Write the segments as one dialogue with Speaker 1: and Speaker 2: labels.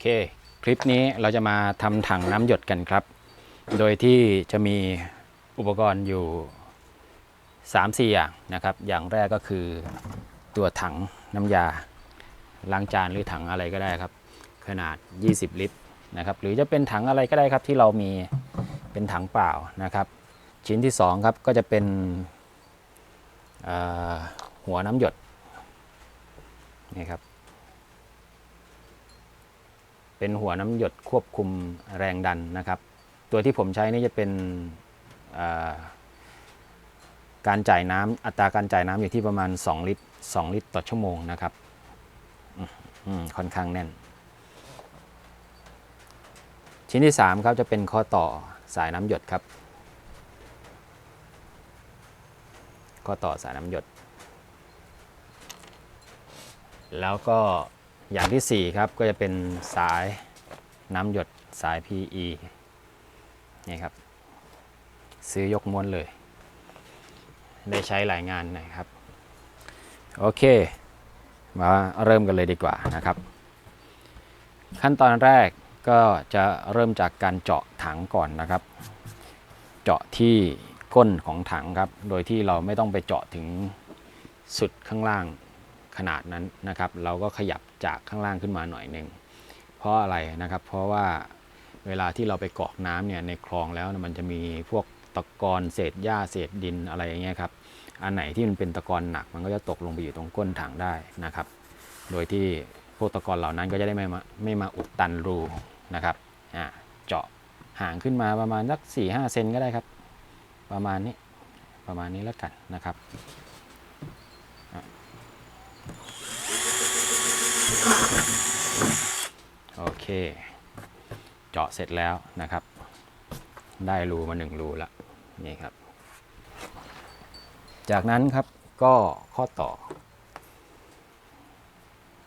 Speaker 1: เค คลิปนี้เราจะมาทำถังน้ำหยดกันครับ โดยที่จะมีอุปกรณ์อยู่ 3-4 อย่างนะครับ อย่างแรกก็คือตัวถังน้ำยาล้างจานหรือถังอะไรก็ได้ครับ ขนาด 20 ลิตรนะครับ หรือจะเป็นถังอะไรก็ได้ครับที่เรามีเป็นถังเปล่านะครับ ชิ้นที่ 2 ครับก็จะเป็นหัวน้ำหยดนี่ครับ เป็นหัวน้ำหยดควบคุมแรงดันนะครับ ตัวที่ผมใช้นี่จะเป็นการจ่ายน้ำอัตราการจ่ายน้ำอยู่ที่ประมาณ 2 ลิตร 2 ลิตรต่อชั่วโมงนะครับค่อนข้างแน่น ชิ้นที่ 3 ครับจะเป็นข้อต่อสายน้ำหยดครับ ข้อต่อสายน้ำหยด แล้วก็ อย่างที่ 4 ครับก็จะเป็นสายน้ำหยดสาย PE นี่ครับ ซื้อยกม้วนเลย ได้ใช้หลายงานนะครับ โอเค มาเริ่มกันเลยดีกว่านะครับ ขั้นตอนแรกก็จะเริ่มจากการเจาะถังก่อนนะครับ เจาะที่ก้นของถังครับ โดยที่เราไม่ต้องไปเจาะถึงสุดข้างล่าง ขนาดนั้นนะครับ เราก็ขยับจากข้างล่างขึ้นมาหน่อยหนึ่งเพราะอะไรนะครับ เพราะว่าเวลาที่เราไปกอกน้ำเนี่ยในคลองแล้วมันจะมีพวกตะกอนเศษหญ้าเศษดินอะไรอย่างเงี้ยครับอันไหนที่มันเป็นตะกอนหนักมันก็จะตกลงไปอยู่ตรงก้นถังได้นะครับ โดยที่พวกตะกอนเหล่านั้นก็จะได้ไม่มาไม่มาอุดตันรูนะครับอ่าเจาะห่างขึ้นมาประมาณสัก4 5เซนก็ได้ครับ ประมาณนี้ประมาณนี้แล้วกันนะครับอะโอ เคเจาะเสร็จแล้วนะครับ ได้รูมาหนึ่งรูแล้วนี่ครับ จากนั้นครับก็ข้อต่อ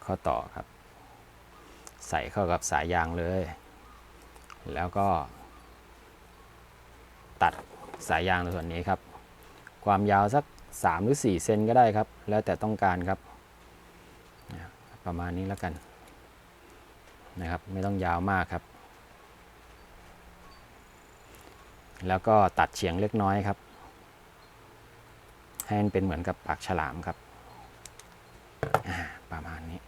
Speaker 1: ข้อต่อครับ ใส่เข้ากับสายยางเลย แล้วก็ ตัดสายยางในส่วนนี้ครับ ความยาวสัก 3 หรือ 4 เซนก็ได้ครับ แล้วแต่ต้องการครับ ประมาณนี้แล้วกัน นะครับ ไม่ต้องยาวมากครับ แล้วก็ตัดเฉียงเล็กน้อยครับ ให้มันเป็นเหมือนกับปากฉลามครับประมาณนี้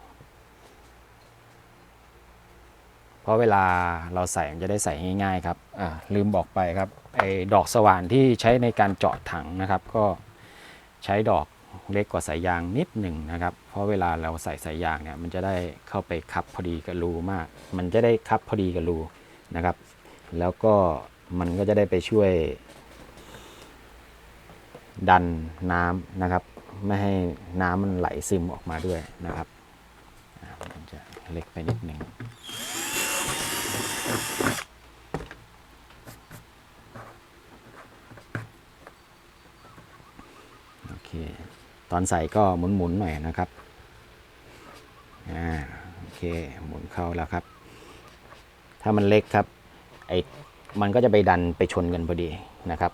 Speaker 1: เพราะเวลาเราใส่มันจะได้ใส่ง่ายๆครับลืมบอกไปครับไอ้ดอกสว่านที่ใช้ในการเจาะถังนะครับ ก็ใช้ดอก เล็กกว่าสายยางนิดหนึ่งนะครับ เพราะเวลาเราใส่สายยางเนี่ยมันจะได้เข้าไปคับพอดีกับรูมาก มันจะได้คับพอดีกับรูนะครับ แล้วก็มันก็จะได้ไปช่วย ดันน้ำนะครับ ไม่ให้น้ำมันไหลซึมออกมาด้วยนะครับมันจะเล็กไปนิดหนึ่ง โอเค ต อนใส่ก็หมุนๆหน่อยนะครับอ่าโอเคหมุนเข้าแล้วครับ ถ้ามันเล็กครับไอมันก็จะไปดันไปชนกันพอดีนะครับ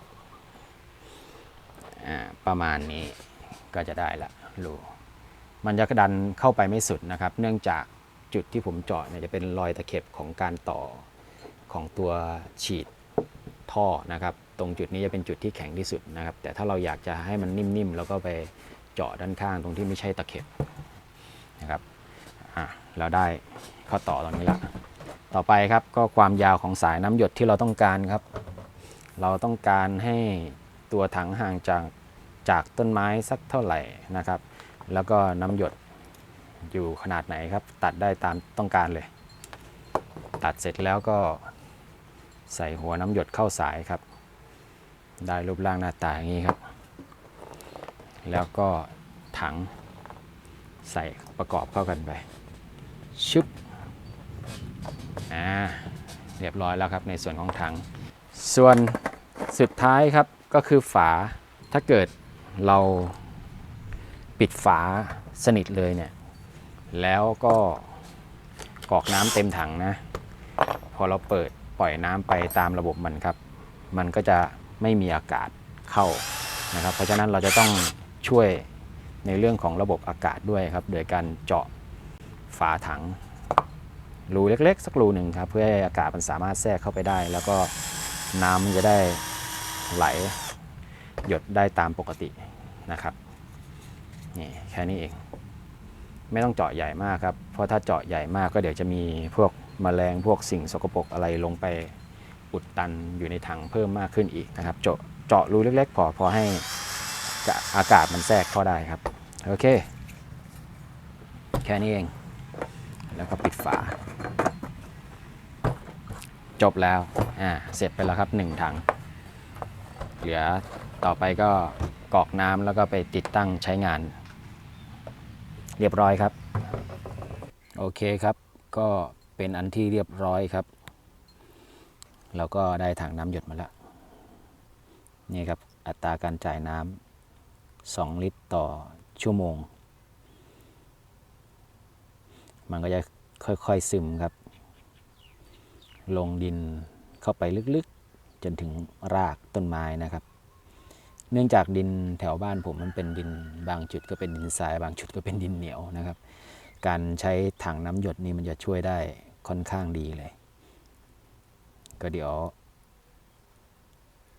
Speaker 1: อ่าประมาณนี้ก็จะได้ละรูมันจะดันเข้าไปไม่สุดนะครับ เนื่องจากจุดที่ผมเจาะเนี่ยจะเป็นรอยตะเข็บของการต่อของตัวฉีดท่อนะครับ ตรงจุดนี้จะเป็นจุดที่แข็งที่สุดนะครับ แต่ถ้าเราอยากจะให้มันนิ่มๆเราก็ไป เจาะด้านข้างตรงที่ไม่ใช่ตะเข็บนะครับอะเราได้ข้อต่อตรงนี้ละต่อไปครับก็ความยาวของสายน้ำหยดที่เราต้องการครับ เราต้องการให้ตัวถังห่างจากจากต้นไม้สักเท่าไหร่นะครับ แล้วก็น้ำหยดอยู่ขนาดไหนครับ ตัดได้ตามต้องการเลย ตัดเสร็จแล้วก็ใส่หัวน้ำหยดเข้าสายครับ ได้รูปร่างหน้าตาอย่างนี้ครับ แล้วก็ถังใส่ประกอบเข้ากันไปชึบอ่าเรียบร้อยแล้วครับในส่วนของถัง ส่วนสุดท้ายครับก็คือฝาถ้าเกิดเราปิดฝาสนิทเลยเนี่ยแล้วก็กรอกน้ำเต็มถังนะ พอเราเปิดปล่อยน้ำไปตามระบบมันครับ มันก็จะไม่มีอากาศเข้านะครับ เพราะฉะนั้นเราจะต้อง ช่วยในเรื่องของระบบอากาศด้วยครับ โดยการเจาะฝาถัง รูเล็กๆ สักรูหนึ่งครับ เพื่อให้อากาศมันสามารถแทรกเข้าไปได้ แล้วก็น้ำมันจะได้ไหล หยดได้ตามปกตินะครับนี่แค่นี้เอง ไม่ต้องเจาะใหญ่มากครับ เพราะถ้าเจาะใหญ่มากก็เดี๋ยวจะมีพวกแมลงพวกสิ่งสกปรกอะไรลงไปอุดตันอยู่ในถังเพิ่มมากขึ้นอีกนะครับ เจาะเจาะรูเล็ก ๆ พอพอให้ อากาศมันแทรกเข้าได้ครับ โอเค แค่นี้เอง แล้วก็ปิดฝา จบแล้ว อ่า เสร็จไปแล้วครับ 1 ถัง เหลือต่อไปก็กรอกน้ำแล้วก็ไปติดตั้งใช้งาน เรียบร้อยครับ โอเคครับ ก็เป็นอันที่เรียบร้อยครับ เราก็ได้ถังน้ำหยดมาแล้ว นี่ครับอัตราการจ่ายน้ำ 2 ลิตรต่อชั่วโมง มันก็จะค่อยๆซึมครับ ลงดินเข้าไปลึกๆ จนถึงรากต้นไม้นะครับ เนื่องจากดินแถวบ้านผมมันเป็นดินบางจุดก็เป็นดินทรายบางจุดก็เป็นดินเหนียวนะครับ การใช้ถังน้ำหยดนี่มันจะช่วยได้ค่อนข้างดีเลย ก็เดี๋ยว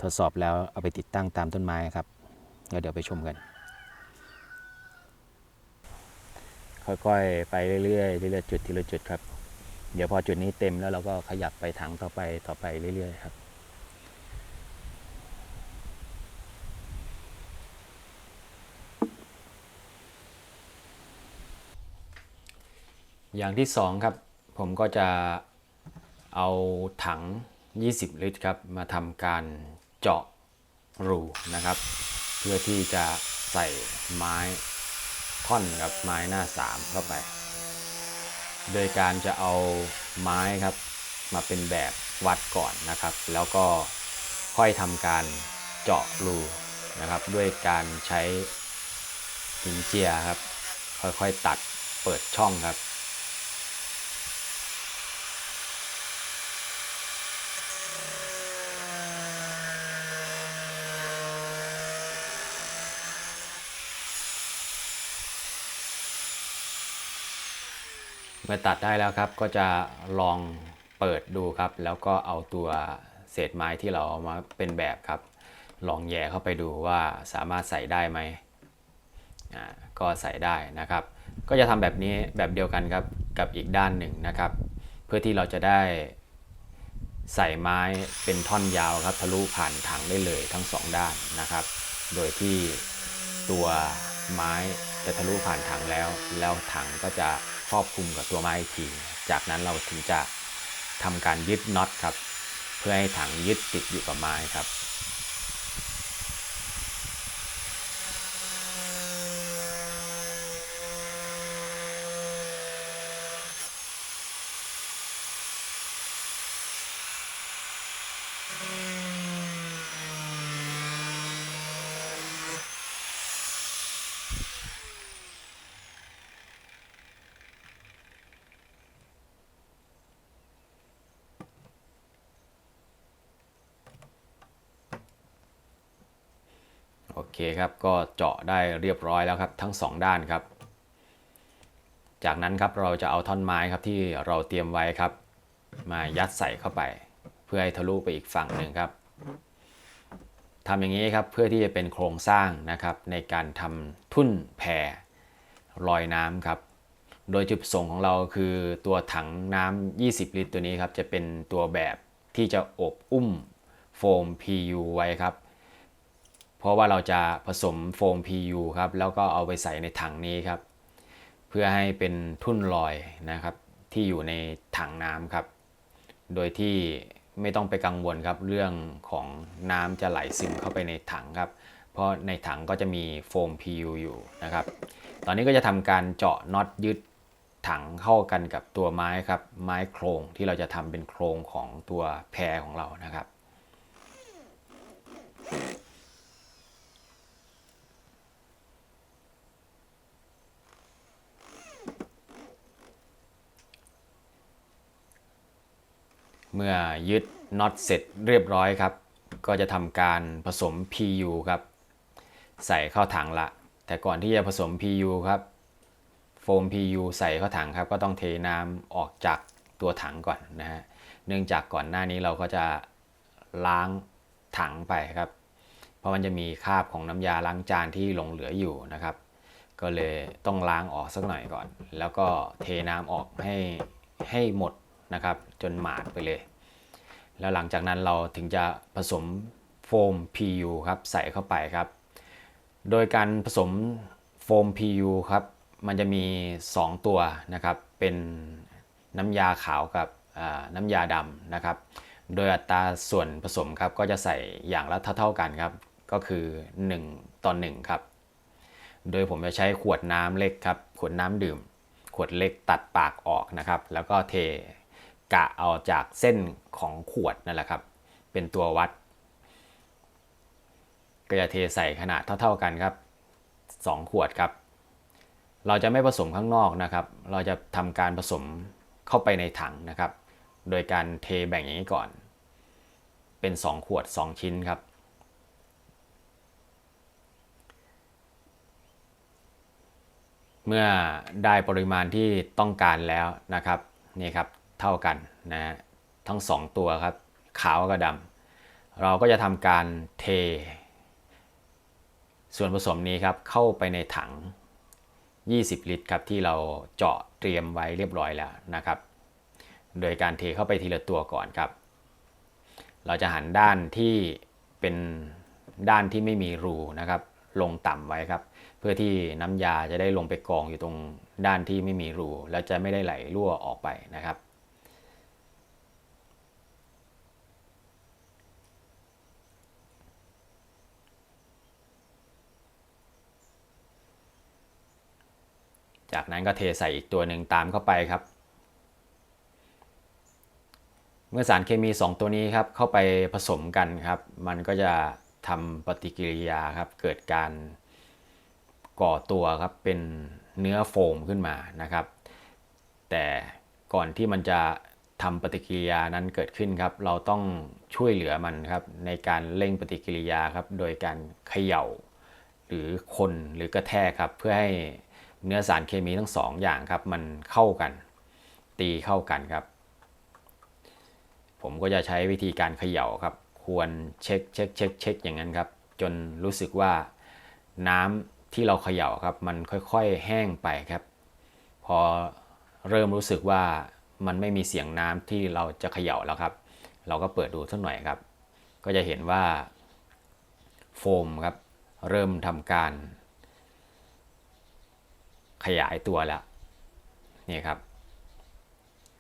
Speaker 1: ทดสอบแล้วเอาไปติดตั้งตามต้นไม้ครับ เดี๋ยวไปชมกัน ค่อยๆ ไปเรื่อยๆเรื่อยๆจุดทีละจุดครับ เดี๋ยวพอจุดนี้เต็มแล้วเราก็ขยับไปถังต่อไปต่อไปเรื่อยๆครับอย่างที่สองครับ ผมก็จะเอาถัง 20 ลิตรครับ มาทำการเจาะรูนะครับ พื่อที่จะใส่ไม้ท่อนกับไม้หน้า3เข้าไป โดยการจะเอาไม้ครับมาเป็นแบบวัดก่อนนะครับ แล้วก็ค่อยทำการเจาะรูนะครับ ด้วยการใช้หินเจียครับ ค่อยๆตัดเปิดช่องครับ มื่อตัดได้แล้วครับก็จะลองเปิดดูครับ แล้วก็เอาตัวเศษไม้ที่เราเอามาเป็นแบบครับ ลองแย่เข้าไปดูว่าสามารถใส่ได้ไหมอ่าก็ใส่ได้นะครับ ก็จะทำแบบนี้แบบเดียวกันครับกับอีกด้านหนึ่งนะครับ เพื่อที่เราจะได้ใส่ไม้เป็นท่อนยาวครับทะลุผ่านถังได้เลยทั้งสองด้านนะครับ โดยที่ตัวไม้จะทะลุผ่านถังแล้ว แล้วถังก็จะ ครอบคลุมกับตัวไม้อีกที จากนั้นเราถึงจะทำการยึดน็อตครับ เพื่อให้ถังยึดติดอยู่กับไม้ครับ เคครับก็เจาะได้เรียบร้อยแล้วครับทั้ง 2 ด้านครับ จากนั้นครับเราจะเอาท่อนไม้ครับที่เราเตรียมไว้ครับ มายัดใส่เข้าไป เพื่อให้ทะลุไปอีกฝั่งหนึ่งครับทำอย่างนี้ครับเพื่อที่จะเป็นโครงสร้างนะครับในการทำทุ่นแพลอยน้ำครับ โดยจุดประสงค์ของเราคือตัวถังน้ำ 20 ลิตรตัวนี้ครับจะเป็นตัวแบบที่จะอบอุ้มโฟม PU ไว้ครับ เพราะว่าเราจะผสมโฟม PU ครับแล้วก็เอาไปใส่ในถังนี้ครับ เพื่อให้เป็นทุ่นลอยนะครับที่อยู่ในถังน้ำครับ โดยที่ไม่ต้องไปกังวลครับเรื่องของน้ำจะไหลซึมเข้าไปในถังครับ เพราะในถังก็จะมีโฟม PU อยู่นะครับ ตอนนี้ก็จะทำการเจาะน็อตยึดถังเข้ากันกับตัวไม้ครับ ไม้โครงที่เราจะทำเป็นโครงของตัวแพรของเรานะครับ เมื่อยึดน็อตเสร็จเรียบร้อยครับ ก็จะทำการผสม PU ครับ ใส่เข้าถังละ แต่ก่อนที่จะผสม PU ครับโฟม PU ใส่เข้าถังครับ ก็ต้องเทน้ำออกจากตัวถังก่อนนะฮะเนื่องจากก่อนหน้านี้เราก็จะล้างถังไปครับ เพราะมันจะมีคราบของน้ำยาล้างจานที่หลงเหลืออยู่นะครับ ก็เลยต้องล้างออกสักหน่อยก่อน แล้วก็เทน้ำออกให้ให้หมด นะครับ จนหมาดไปเลย แล้วหลังจากนั้นเราถึงจะผสมโฟม PU ครับใส่เข้าไปครับ โดยการผสมโฟม PU ครับ มันจะมี 2 ตัวนะครับ เป็นน้ำยาขาวกับน้ำยาดำนะครับ โดยอัตราส่วนผสมครับก็จะใส่อย่างละเท่าๆกันครับ ก็คือ 1ต่อ1ครับ โดยผมจะใช้ขวดน้ำเล็กครับ ขวดน้ำดื่ม ขวดเล็กตัดปากออกนะครับ แล้วก็เท กะเอาจากเส้นของขวดนั่นแหละครับ เป็นตัววัด ก็จะเทใส่ขนาดเท่า ๆกันครับ 2 ขวดครับ เราจะไม่ผสมข้างนอกนะครับ เราจะทำการผสมเข้าไปในถังนะครับ โดยการเทแบ่งอย่างนี้ก่อน เป็น 2 ขวด 2 ชิ้นครับเมื่อได้ปริมาณที่ต้องการแล้วนะครับนี่ครับ เท่ากันนะฮะทั้ง 2 ตัวครับ ขาวกับดำเราก็จะทำการเท ส่วนผสมนี้ครับเข้าไปในถัง 20 ลิตรครับที่เราเจาะเตรียมไว้เรียบร้อยแล้วนะครับ โดยการเทเข้าไปทีละตัวก่อนครับ เราจะหันด้านที่เป็นด้านที่ไม่มีรูนะครับ ลงต่ำไว้ครับ เพื่อที่น้ำยาจะได้ลงไปกองอยู่ตรงด้านที่ไม่มีรู แล้วจะไม่ได้ไหลรั่วออกไปนะครับ จากนั้นก็เทใส่อีกตัวหนึ่งตามเข้าไปครับ เมื่อสารเคมี 2 ตัวนี้ครับเข้าไปผสมกันครับ มันก็จะทำปฏิกิริยาครับเกิดการก่อตัวครับเป็นเนื้อโฟมขึ้นมานะครับ แต่ก่อนที่มันจะทำปฏิกิริยานั้นเกิดขึ้นครับ เราต้องช่วยเหลือมันครับในการเร่งปฏิกิริยาครับ โดยการเขย่า หรือคนหรือกระแทกครับเพื่อให้ เนื้อสารเคมีทั้งสองอย่างครับมันเข้ากัน ตีเข้ากันครับ ผมก็จะใช้วิธีการเขย่าครับ ควรเช็คเช็คเช็คเช็คอย่างนั้นครับ จนรู้สึกว่าน้ำที่เราเขย่าครับ มันค่อยๆแห้งไปครับ พอเริ่มรู้สึกว่ามันไม่มีเสียงน้ำที่เราจะเขย่าแล้วครับ เราก็เปิดดูสักหน่อยครับ ก็จะเห็นว่าโฟมครับ เริ่มทำการ ขยายตัวแล้วนี่ครับ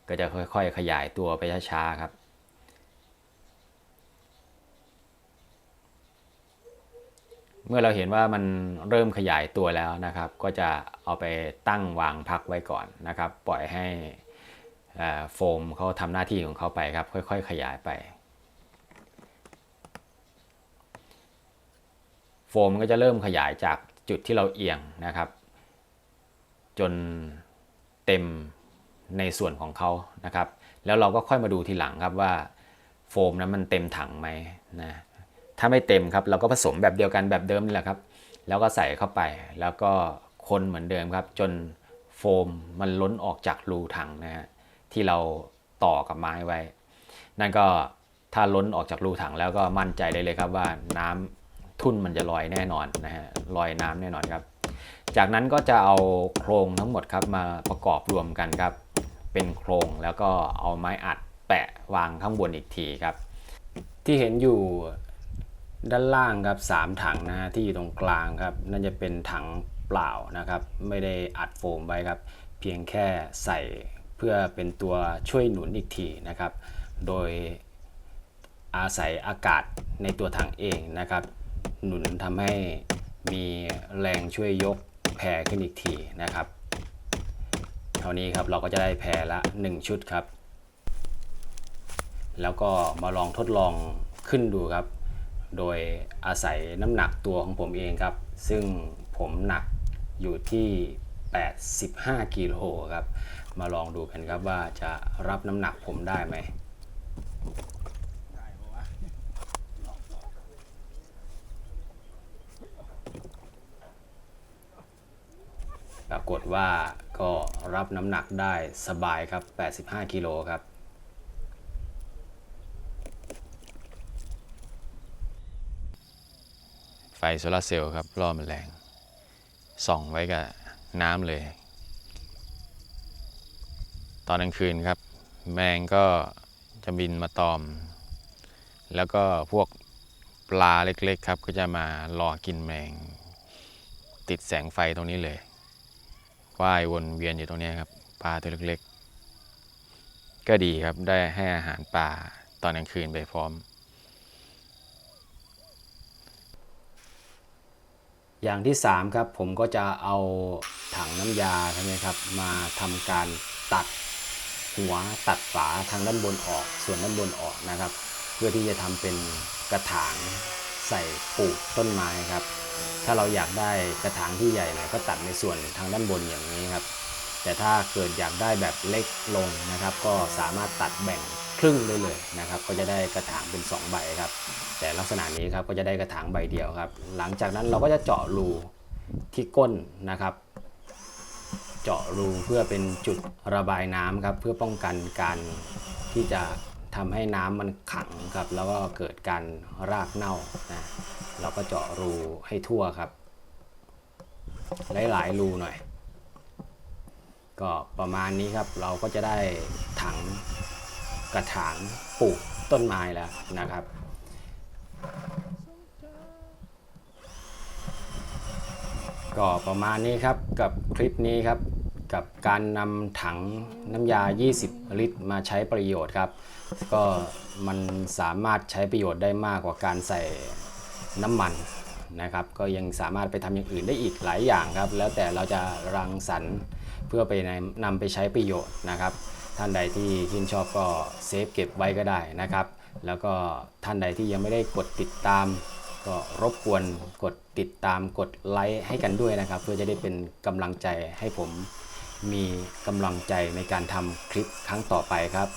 Speaker 1: ก็จะค่อยๆขยายตัวไปช้าๆครับ เมื่อเราเห็นว่ามันเริ่มขยายตัวแล้วนะครับ ก็จะเอาไปตั้งวางพักไว้ก่อนนะครับ ปล่อยให้โฟมเขาทำหน้าที่ของเขาไปครับ ค่อย ๆ ขยายไปโฟมก็จะเริ่มขยายจากจุดที่เราเอียงนะครับ จนเต็มในส่วนของเขานะครับ แล้วเราก็ค่อยมาดูทีหลังครับว่าโฟมนั้นมันเต็มถังไหมนะถ้าไม่เต็มครับเราก็ผสมแบบเดียวกันแบบเดิมนี่แหละครับ แล้วก็ใส่เข้าไปแล้วก็คนเหมือนเดิมครับ จนโฟมมันล้นออกจากรูถังนะฮะที่เราต่อกับไม้ไว้ นั่นก็ถ้าล้นออกจากรูถังแล้วก็มั่นใจได้เลยครับว่าน้ำทุ่นมันจะลอยแน่นอนนะฮะลอยน้ำแน่นอนครับ จากนั้นก็จะเอาโครงทั้งหมดครับมาประกอบรวมกันครับ เป็นโครงแล้วก็เอาไม้อัดแปะวางข้างบนอีกทีครับ ที่เห็นอยู่ด้านล่างครับสามถังนะฮะที่อยู่ตรงกลางครับนั่นจะเป็นถังเปล่านะครับ ไม่ได้อัดโฟมไว้ครับ เพียงแค่ใส่เพื่อเป็นตัวช่วยหนุนอีกทีนะครับ โดยอาศัยอากาศในตัวถังเองนะครับ หนุนทำให้มีแรงช่วยยก แพรขึ้นอีกทีนะครับ เท่านี้ครับเราก็จะได้แพรละ 1 ชุดครับ แล้วก็มาลองทดลองขึ้นดูครับ โดยอาศัยน้ำหนักตัวของผมเองครับ ซึ่งผมหนักอยู่ที่ 85กิโลครับ มาลองดูกันครับว่าจะรับน้ำหนักผมได้ไหม รากฏว่าก็รับน้ำหนักได้สบายครับ 85 กิโลครับไฟโซลาร์เซลล์ครับล่อแมลงส่องไว้กับน้ำเลย ตอนกลางคืนครับ แมงก็จะบินมาตอม แล้วก็พวกปลาเล็กๆครับ ก็จะมารอกินแมง ติดแสงไฟตรงนี้เลย ว่ายวนเวียนอยู่ตรงนี้ครับปลาตัวเล็กๆ ก็ดีครับได้ให้อาหารปลาตอนกลางคืนไปพร้อม อย่างที่ 3 ครับผมก็จะเอาถังน้ำยาใช่ไหมครับมาทำการตัดหัวตัดฝาทางด้านบนออกส่วนด้านบนออกนะครับ เพื่อที่จะทำเป็นกระถาง ใส่ปลูกต้นไม้ครับ ถ้าเราอยากได้กระถางที่ใหญ่หน่อยก็ตัดในส่วนทางด้านบนอย่างนี้ครับ แต่ถ้าเกิดอยากได้แบบเล็กลงนะครับ ก็สามารถตัดแบ่งครึ่งได้เลยนะครับ ก็จะได้กระถางเป็น 2 ใบครับ แต่ลักษณะนี้ครับก็จะได้กระถางใบเดียวครับ หลังจากนั้นเราก็จะเจาะรูที่ก้นนะครับ เจาะรูเพื่อเป็นจุดระบายน้ำครับ เพื่อป้องกันการที่จะ ทำให้น้ำมันขังครับ แล้วก็เกิดการรากเน่านะเราก็เจาะรูให้ทั่วครับ หลายๆรูหน่อย ก็ประมาณนี้ครับ เราก็จะได้ถังกระถางปลูกต้นไม้แล้วนะครับ ก็ประมาณนี้ครับกับคลิปนี้ครับ กับการนำถังน้ำยา 20 ลิตร มาใช้ประโยชน์ครับ ก็มันสามารถใช้ประโยชน์ได้มากกว่าการใส่น้ำมันนะครับ ก็ยังสามารถไปทำอย่างอื่นได้อีกหลายอย่างครับ แล้วแต่เราจะรังสรรค์เพื่อไปนำไปใช้ประโยชน์นะครับ ท่านใดที่ชื่นชอบก็เซฟเก็บไว้ก็ได้นะครับ แล้วก็ท่านใดที่ยังไม่ได้กดติดตามก็รบกวนกดติดตามกดไลค์ให้กันด้วยนะครับ เพื่อจะได้เป็นกำลังใจให้ผม มีกำลังใจในการทำคลิปครั้งต่อไปครับ